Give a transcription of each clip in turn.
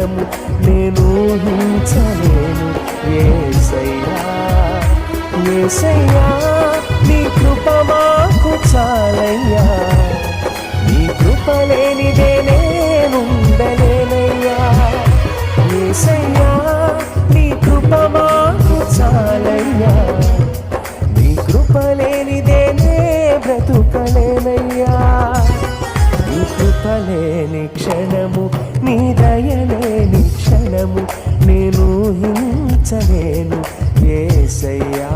భయము నేను ఊహించలేను. ఏసయ్యా ఏసయ్యా నీ కృప మాకు చాలయ్యా. నీ కృప లేనిదే నేనుండలేనయ్యా. ఏసయ్యా నీ కృప మాకు చాలయ్యా. నీ కృప లేనిదే నే బ్రతుకలేనయ్యా. నీ కృప లేని క్షణము నీ దయ హించలేను ఏసయ్యా.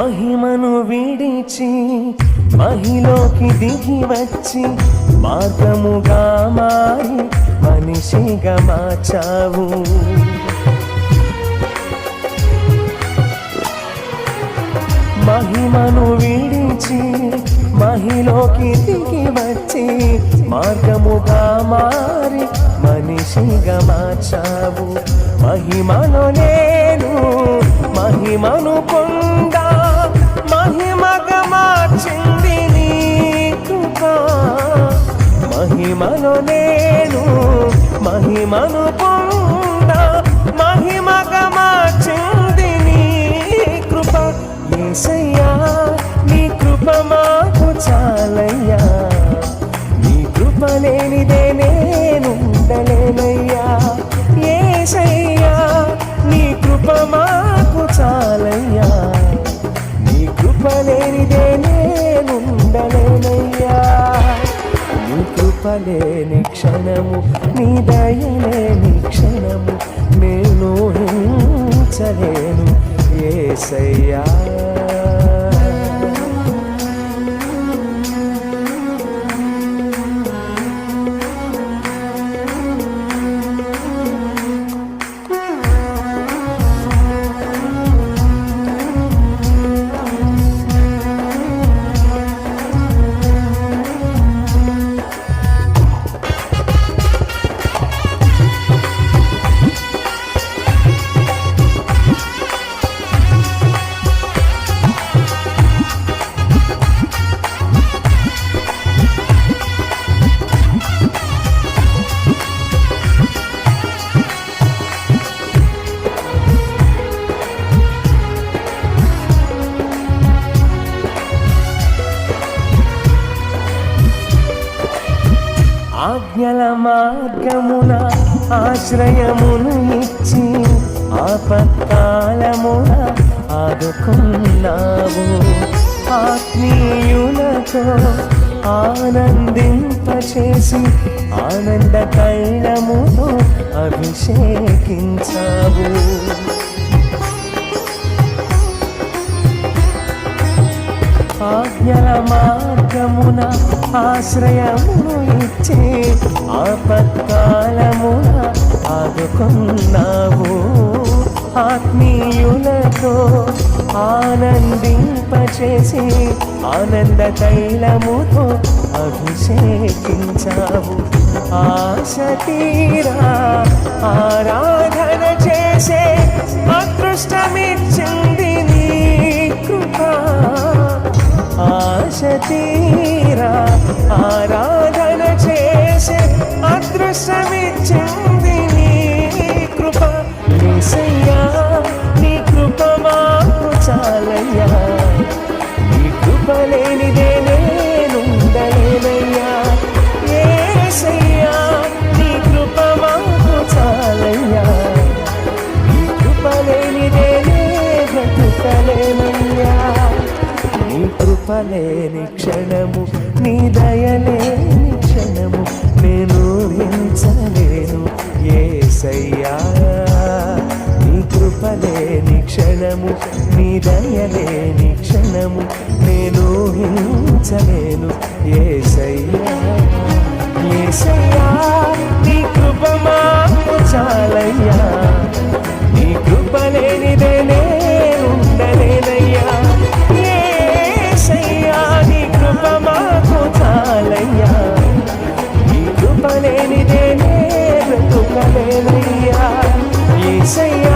మహిమను విడిచి మహిలోకి దిగి వచ్చి మార్గముగా మారి మనిషిగా మార్చావు. మహిమను విడిచి మహిలోకి దిగి వచ్చి మార్గముగా మారి మనిషిగా మార్చావు. మహిమను నేను మహిమను పొందా మహిమను నేను మహిమను పొంద మహిమగా మార్చింది నీ కృప. ఏసయ్యా నీ కృప మాకు చాలయ్యా. నీ కృప లేనిదే నేనుండలేనయ్యా. ఏసయ్యా నీ కృప మా కృప క్షణము నీ దయలేని క్షణము నేను హించలేను ఏసయ్యా. ఆజ్ఞల మార్గమున ఆశ్రయమును ఇచ్చి ఆపత్కాలమున ఆదుకున్నావు. ఆత్మీయులతో ఆనందింపచేసి ఆనంద కళ్ళమును అభిషేకించావు. ఆజ్ఞల మార్గమున ఆశ్రయమును ఇచ్చే ఆపత్కాలమున ఆదుకున్నావు. ఆత్మీయులతో ఆనందింపచేసి ఆనంద తైలముతో అభిషేకించావు. ఆశ తీరా ఆరాధన చేసే అదృష్టమిచ్చింది ఆశ తీరా ఆరాధన చేసే అదృశ్యమిచ్చే లేని లేనిదే నీ క్షణము నీ దయలేని క్షణము నేను హించలేను ఏసయ్యా నీ కృపలేని క్షణము నీ దయలేని క్షణము నేను హించలేను ఏసయ్యా ఏసయ్యా నీ కృపమా ఏసయ్యా